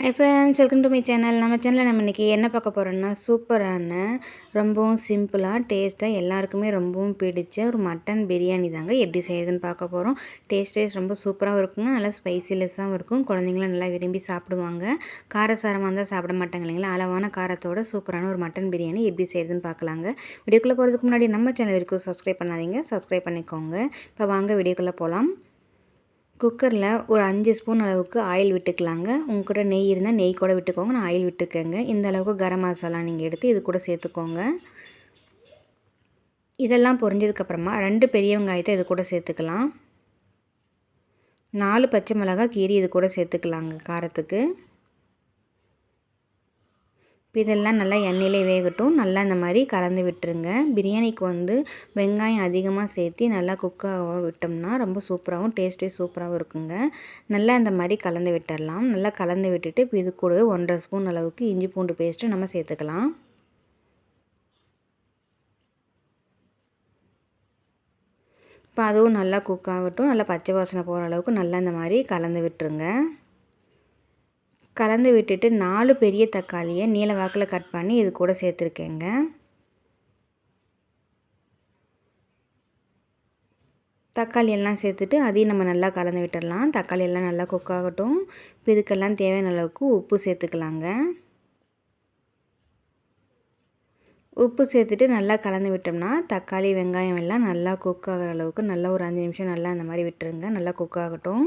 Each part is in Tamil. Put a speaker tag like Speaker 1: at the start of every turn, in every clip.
Speaker 1: Hi friends welcome to my channel நம்ம சேனலில் நம்ம இன்றைக்கி என்ன பார்க்க போகிறோம்னா சூப்பரான ரொம்பவும் சிம்பிளாக டேஸ்ட்டாக எல்லாருக்குமே ரொம்பவும் பிடிச்ச ஒரு மட்டன் பிரியாணி தாங்க எப்படி செய்யுதுன்னு பார்க்க போகிறோம் டேஸ்ட் வைஸ் ரொம்ப சூப்பராகவும் இருக்குங்க நல்லா ஸ்பைசிலெஸ்ஸாகவும் இருக்கும். குழந்தைங்களாம் நல்லா விரும்பி சாப்பிடுவாங்க. காரசாரமாக இருந்தால் சாப்பிட மாட்டாங்க இல்லைங்களா? அளவான காரத்தோட சூப்பரான ஒரு மட்டன் பிரியாணி எப்படி செய்யுதுன்னு பார்க்கலாங்க. வீடியோக்குள்ளே போகிறதுக்கு முன்னாடி நம்ம சேனல் வரைக்கும் சப்ஸ்கிரைப் பண்ணாதீங்க. சப்ஸ்கிரைப் பண்ணிக்கோங்க. இப்போ வாங்க வீடியோக்குள்ளே போகலாம் குக்கரில் ஒரு அஞ்சு ஸ்பூன் அளவுக்கு ஆயில் விட்டுக்கலாங்க. உங்கள்கிட்ட நெய் இருந்தால் நெய் கூட விட்டுக்கோங்க. நான் ஆயில் விட்டுருக்கேங்க. இந்த அளவுக்கு கரம் மசாலா நீங்கள் எடுத்து இது கூட சேர்த்துக்கோங்க. இதெல்லாம் பொரிஞ்சதுக்கப்புறமா ரெண்டு பெரிய வெங்காயத்தை இது கூட சேர்த்துக்கலாம். நாலு பச்சை மிளகாய் கீரி இது கூட சேர்த்துக்கலாங்க காரத்துக்கு. இப்போ இதெல்லாம் நல்லா எண்ணெயிலே வேகட்டும். நல்லா இந்த மாதிரி கலந்து விட்டுருங்க. பிரியாணிக்கு வந்து வெங்காயம் அதிகமாக சேர்த்து நல்லா குக்காக விட்டோம்னா ரொம்ப சூப்பராகவும் டேஸ்ட்டே சூப்பராகவும் இருக்குங்க. நல்லா இந்த மாதிரி கலந்து விட்டுடலாம் நல்லா கலந்து விட்டுட்டு இப்போ இது கூட ஒன்றரை ஸ்பூன் அளவுக்கு இஞ்சி பூண்டு பேஸ்ட்டு நம்ம சேர்த்துக்கலாம். இப்போ அதுவும் நல்லா குக் ஆகட்டும். நல்லா பச்சை வாசனை போகிற அளவுக்கு நல்லா இந்த மாதிரி கலந்து விட்டுருங்க. கலந்து விட்டுட்டு நாலு பெரிய தக்காளியை நீல வாக்கில் கட் பண்ணி இது கூட சேர்த்துருக்கேங்க. தக்காளி எல்லாம் சேர்த்துட்டு அதையும் நம்ம நல்லா கலந்து விட்டுடலாம் தக்காளி எல்லாம் நல்லா குக் ஆகட்டும். இப்போ இதுக்கெல்லாம் தேவையான அளவுக்கு உப்பு சேர்த்துக்கலாங்க. உப்பு சேர்த்துட்டு நல்லா கலந்து விட்டோம்னா தக்காளி வெங்காயம் எல்லாம் நல்லா குக் ஆகிற அளவுக்கு நல்லா ஒரு அஞ்சு நிமிஷம் நல்லா அந்த மாதிரி விட்டுருங்க. நல்லா குக் ஆகட்டும்.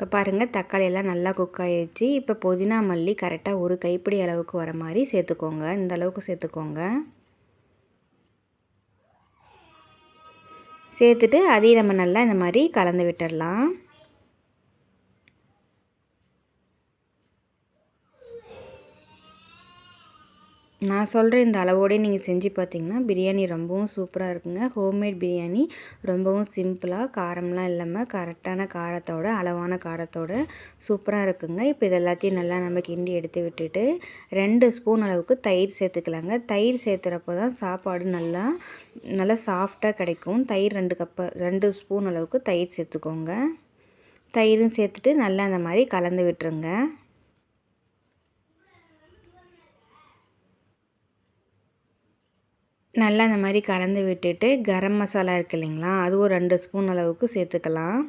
Speaker 1: இப்போ பாருங்கள் தக்காளி எல்லாம் நல்லா குக் ஆகிடுச்சு இப்போ புதினா மல்லி கரெக்டாக ஒரு கைப்பிடி அளவுக்கு வர மாதிரி சேர்த்துக்கோங்க. இந்த அளவுக்கு சேர்த்துக்கோங்க. சேர்த்துட்டு அதையும் நம்ம நல்லா இந்த மாதிரி கலந்து விட்டுடலாம். நான் சொல்கிற இந்த அளவோடய நீங்கள் செஞ்சு பார்த்தீங்கன்னா பிரியாணி ரொம்பவும் சூப்பராக இருக்குங்க. ஹோம்மேட் பிரியாணி ரொம்பவும் சிம்பிளாக காரம்லாம் இல்லாமல் கரெக்டான காரத்தோட அளவான காரத்தோட சூப்பராக இருக்குங்க. இப்போ இது எல்லாத்தையும் நல்லா நம்ம கிண்டி எடுத்து விட்டுட்டு ரெண்டு ஸ்பூன் அளவுக்கு தயிர் சேர்த்துக்கலாங்க. தயிர் சேர்த்துறப்போ தான் சாப்பாடு நல்லா நல்லா சாஃப்டாக கிடைக்கும். தயிர் ரெண்டு கப்பு ரெண்டு ஸ்பூன் அளவுக்கு தயிர் சேர்த்துக்கோங்க. தயிரும் சேர்த்துட்டு நல்லா அந்த மாதிரி கலந்து விட்டுருங்க. நல்லா அந்த மாதிரி கலந்து விட்டுட்டு கரம் மசாலா இருக்குது இல்லைங்களா அதுவும் ரெண்டு ஸ்பூன் அளவுக்கு சேர்த்துக்கலாம்.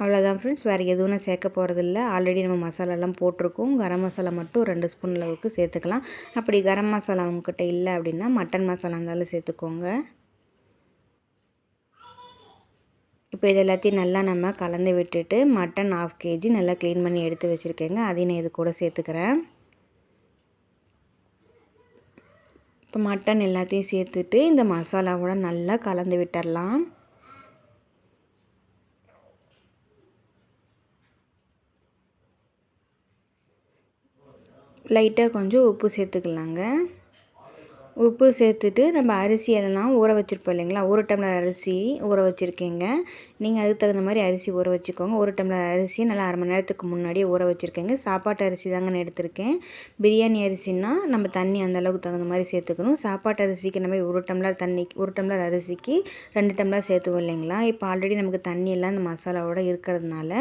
Speaker 1: அவ்வளோதான் ஃப்ரெண்ட்ஸ் வேறு எதுவும் நான் சேர்க்க போகிறதில்ல ஆல்ரெடி நம்ம மசாலாலாம் போட்டிருக்கோம். கரம் மசாலா மட்டும் ரெண்டு ஸ்பூன் அளவுக்கு சேர்த்துக்கலாம். அப்படி கரம் மசாலா உங்ககிட்ட இல்லை அப்படின்னா மட்டன் மசாலா இருந்தாலும் சேர்த்துக்கோங்க. இப்போ இது எல்லாத்தையும் நல்லா நம்ம கலந்து விட்டுட்டு மட்டன் ஆஃப் கேஜி நல்லா க்ளீன் பண்ணி எடுத்து வச்சுருக்கேங்க. அதையும் நான் இது கூட சேர்த்துக்கிறேன். இப்போ மட்டன் எல்லாத்தையும் சேர்த்துட்டு இந்த மசாலாவோட நல்லா கலந்து விட்டுடலாம். லைட்டாக கொஞ்சம் உப்பு சேர்த்துக்கலாங்க. உப்பு சேர்த்துட்டு நம்ம அரிசி எல்லாம் ஊற வச்சுருப்போம் இல்லைங்களா? ஒரு டம்ளர் அரிசி ஊற வச்சுருக்கேங்க. நீங்கள் அதுக்கு தகுந்த மாதிரி அரிசி ஊற வச்சுக்கோங்க. ஒரு டம்ளர் அரிசி நல்லா அரை மணி நேரத்துக்கு முன்னாடியே ஊற வச்சுருக்கேங்க. சாப்பாட்டு அரிசி தாங்க நான் எடுத்திருக்கேன். பிரியாணி அரிசின்னா நம்ம தண்ணி அந்த அளவுக்கு தகுந்த மாதிரி சேர்த்துக்கணும். சாப்பாட்டு அரிசிக்கு நம்ம ஒரு டம்ளர் தண்ணி ஒரு டம்ளர் அரிசிக்கு ரெண்டு டம்ளர் சேர்த்துவோம் இல்லைங்களா? இப்போ ஆல்ரெடி நமக்கு தண்ணி எல்லாம் அந்த மசாலாவோட இருக்கிறதுனால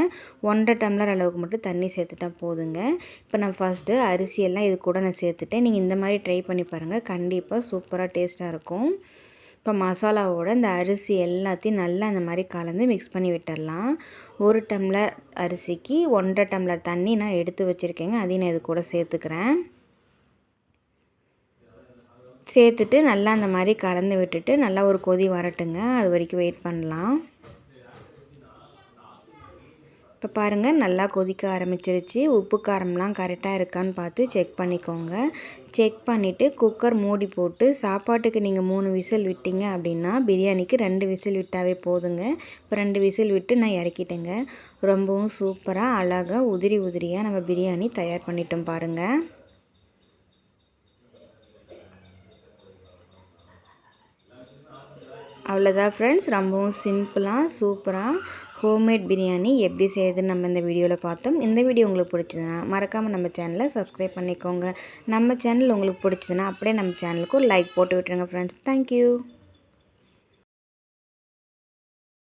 Speaker 1: ஒன்றரை டம்ளர் அளவுக்கு மட்டும் தண்ணி சேர்த்துட்டா போதுங்க. இப்போ நான் ஃபஸ்ட்டு அரிசியெல்லாம் இது கூட நான் சேர்த்துட்டேன். நீங்கள் இந்த மாதிரி ட்ரை பண்ணி பாருங்கள் கண்டிப்பாக கண்டிப்பாக சூப்பராக டேஸ்ட்டாக இருக்கும். இப்போ மசாலாவோட இந்த அரிசி எல்லாத்தையும் நல்லா இந்த மாதிரி கலந்து மிக்ஸ் பண்ணி விட்டுடலாம் ஒரு டம்ளர் அரிசிக்கு ஒன்றரை டம்ளர் தண்ணி நான் எடுத்து வச்சுருக்கேங்க. அதையும் நான் இது கூட சேர்த்துக்கிறேன். சேர்த்துட்டு நல்லா அந்த மாதிரி கலந்து விட்டுட்டு நல்லா ஒரு கொதி வரட்டுங்க. அது வரைக்கும் வெயிட் பண்ணலாம். இப்போ பாருங்கள் நல்லா கொதிக்க ஆரம்பிச்சிருச்சு. உப்பு காரம்லாம் கரெக்டாக இருக்கான்னு பார்த்து செக் பண்ணிக்கோங்க. செக் பண்ணிவிட்டு குக்கர் மூடி போட்டு சாப்பாட்டுக்கு நீங்கள் மூணு விசில் விட்டீங்க அப்படின்னா பிரியாணிக்கு ரெண்டு விசில் விட்டாவே போதுங்க. இப்போ ரெண்டு விசில் விட்டு நான் இறக்கிட்டேங்க. ரொம்பவும் சூப்பராக அழகாக உதிரி உதிரியாக நம்ம பிரியாணி தயார் பண்ணிட்டோம் பாருங்கள் அவ்வளோதான் ஃப்ரெண்ட்ஸ் ரொம்பவும் சிம்பிளாக சூப்பராக ஹோம்மேட் பிரியாணி எப்படி செய்யுதுன்னு நம்ம இந்த வீடியோவில் பார்த்தோம். இந்த வீடியோ உங்களுக்கு பிடிச்சதுன்னா மறக்காமல் நம்ம சேனலை சப்ஸ்கிரைப் பண்ணிக்கோங்க. நம்ம சேனல் உங்களுக்கு பிடிச்சதுன்னா அப்படியே நம்ம சேனலுக்கு லைக் போட்டு விட்டுருங்க ஃப்ரெண்ட்ஸ் தேங்க்யூ